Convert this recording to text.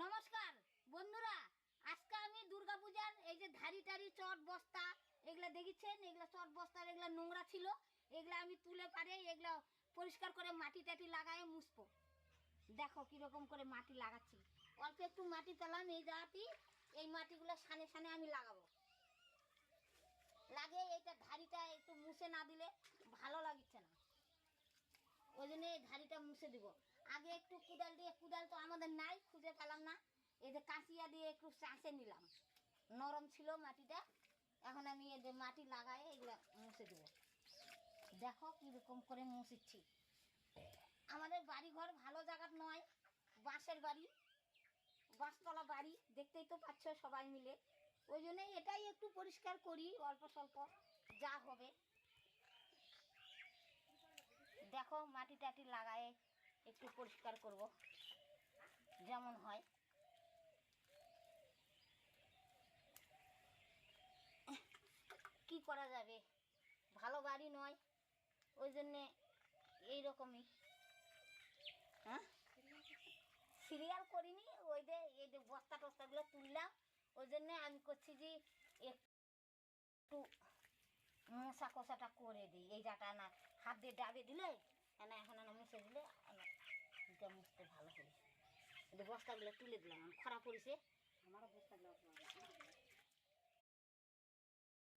নমস্কার, বন্ধুরা, আজকে আমি দুর্গাপূজার এই যে ধারি টারি চট বস্তা, এগুলা দেখেছেন? এগুলা চট বস্তার এগুলা নোংরা ছিল। এগুলা আমি তুলে পারে এগুলা পরিষ্কার করে মাটি টাটি লাগায় মুছবো। দেখো কীরকম করে মাটি লাগাচ্ছি। অল্প একটু মাটি পেলাম এই জায়গাটি, এই মাটিগুলো সানে সানে আমি লাগাবো। লাগে এইটা ধারিটা একটু মুছে না দিলে ভালো লাগছে না। ওই জন্য এই ধারিটা মুছে দিব। আগে একটু কুদাল দিয়ে, কুদাল তো আমাদের না এই যে কাঁচিয়া দিয়ে একটু চাষে নিলাম। নরম ছিল মাটিটা। এখন আমি এই যে মাটি লাগাই এগুলো মুছে দেবো। দেখো কীরকম করে মুছিচ্ছি। আমাদের বাড়ি ঘর ভালো জায়গার নয়, বাঁশের বাড়ি বাঁশতলা বাড়ি, দেখতেই তো পাচ্ছ সবাই মিলে। ওই জন্যই এটাই একটু পরিষ্কার করি, অল্প স্বল্প যা হবে। দেখো মাটি টাটি লাগায়ে একটু পরিষ্কার করব। করা যাবে। ভালো বাড়ি নয়, ওই জন্যে এইরকমই। হ্যাঁ? সিরিয়াল করিনি, ওই যে, এই যে বস্তা টস্তাগুলো তুললাম, ওই জন্যে আমি করছি যে একটু মশা কষাটা করে দিই। এই যাটা না, হাত দিয়ে ডাবে দিলে না, এখন না মুছে দিলে মুছতে ভালো যে বস্তাগুলো তুলে দিলাম খরা পড়েছে। আমারও বস্তা